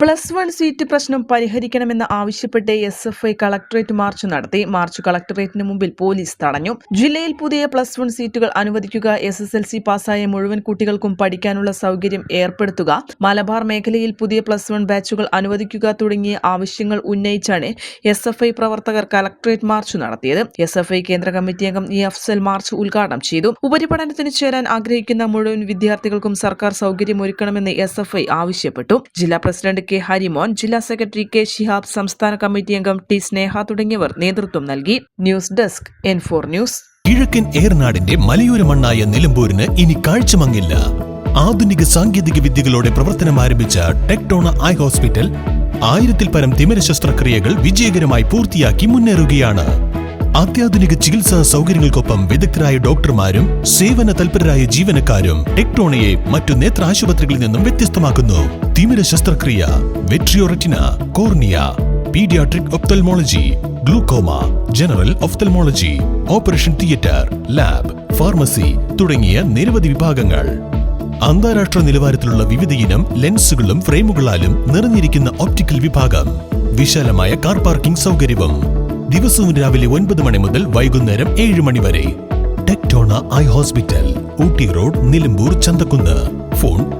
Plus one seat പ്രശ്നം പരിഹരിക്കണമെന്ന് ആവശ്യപ്പെട്ട് S F I collectorate march നടത്തി. മാർച്ച് കളക്ടറേറ്റിന് മുമ്പിൽ പോലീസ് തടഞ്ഞു. ജില്ലയിൽ പുതിയ പ്ലസ് വൺ സീറ്റുകൾ അനുവദിക്കുക എസ് എസ് എൽ സി പാസ്സായ മുഴുവൻ കുട്ടികൾക്കും പഠിക്കാനുള്ള സൗകര്യം ഏർപ്പെടുത്തുക മലബാർ മേഖലയിൽ പുതിയ പ്ലസ് വൺ ബാച്ചുകൾ അനുവദിക്കുക തുടങ്ങിയ ആവശ്യങ്ങൾ ഉന്നയിച്ചാണ് എസ് എഫ് ഐ പ്രവർത്തകർ കളക്ടറേറ്റ് മാർച്ച് നടത്തിയത്. എസ് എഫ് ഐ കേന്ദ്ര കമ്മിറ്റി അംഗം ഇ അഫ്സൽ മാർച്ച് ഉദ്ഘാടനം ചെയ്തു. ഉപരിപഠനത്തിന് ചേരാൻ ആഗ്രഹിക്കുന്ന മുഴുവൻ വിദ്യാർത്ഥികൾക്കും സർക്കാർ സൌകര്യമൊരുക്കണമെന്ന് എസ് എഫ് ഐ ആവശ്യപ്പെട്ടു. ജില്ലാ പ്രസിഡന്റ് കെ ഹരിമോൻ ജില്ലാ സെക്രട്ടറി കെ ഷിഹാബ് സംസ്ഥാന കമ്മിറ്റി അംഗം ടി സ്നേഹ തുടങ്ങിയവർ നേതൃത്വം നൽകി. News desk N four news. കിഴക്കൻ ഏർനാടിന്റെ മലയോര മണ്ണായ നിലമ്പൂരിന് ഇനി കാഴ്ചമങ്ങില്ല. ആധുനിക സാങ്കേതിക വിദ്യകളോടെ പ്രവർത്തനം ആരംഭിച്ച ടെക്ടോണ ഐ ഹോസ്പിറ്റൽ ആയിരത്തിൽ പരം തിമിര ശസ്ത്രക്രിയകൾ വിജയകരമായി പൂർത്തിയാക്കി മുന്നേറുകയാണ്. അത്യാധുനിക ചികിത്സാ സൗകര്യങ്ങൾക്കൊപ്പം വിദഗ്ധരായ ഡോക്ടർമാരും സേവന തൽപരരായ ജീവനക്കാരും ടെക്ടോണയെ മറ്റു നേത്ര ആശുപത്രികളിൽ നിന്നും വ്യത്യസ്തമാക്കുന്നു. തിമിര ശസ്ത്രക്രിയ vitreoretina cornea paediatric ophthalmology glaucoma general ophthalmology operation theatre lab pharmacy തുടങ്ങിയ നിരവധി വിഭാഗങ്ങൾ. അന്താരാഷ്ട്ര നിലവാരത്തിലുള്ള വിവിധയിനം ലെൻസുകളും ഫ്രെയിമുകളാലും നിറഞ്ഞിരിക്കുന്ന ഒപ്റ്റിക്കൽ വിഭാഗം. വിശാലമായ കാർ പാർക്കിംഗ് സൗകര്യവും. ദിവസവും രാവിലെ ഒൻപത് മണി മുതൽ വൈകുന്നേരം ഏഴ് മണി വരെ. ടെക്ടോണ eye hospital Ooty road Nilambur Chanthakkunnu. Phone